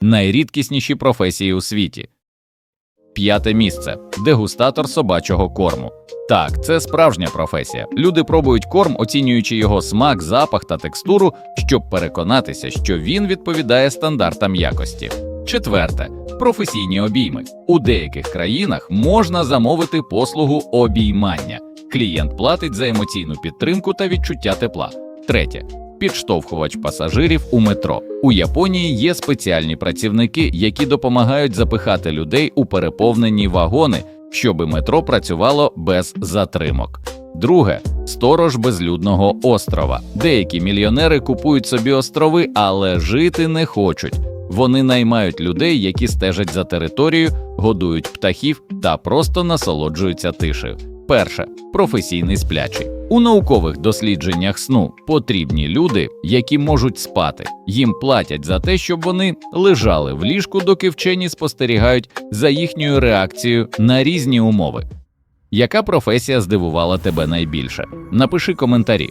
найрідкісніші професії у світі. П'яте місце дегустатор собачого корму. Так, це справжня професія. Люди пробують корм, оцінюючи його смак, запах та текстуру, щоб переконатися, що він відповідає стандартам якості. Четверте професійні обійми. У деяких країнах можна замовити послугу обіймання. Клієнт платить за емоційну підтримку та відчуття тепла. Третє підштовхувач пасажирів у метро. У Японії є спеціальні працівники, які допомагають запихати людей у переповнені вагони, щоби метро працювало без затримок. Друге сторож безлюдного острова. Деякі мільйонери купують собі острови, але жити не хочуть. Вони наймають людей, які стежать за територією, годують птахів та просто насолоджуються тишею. Перше професійний сплячий. У наукових дослідженнях сну потрібні люди, які можуть спати. Їм платять за те, щоб вони лежали в ліжку, доки вчені спостерігають за їхньою реакцією на різні умови. Яка професія здивувала тебе найбільше? Напиши коментарі.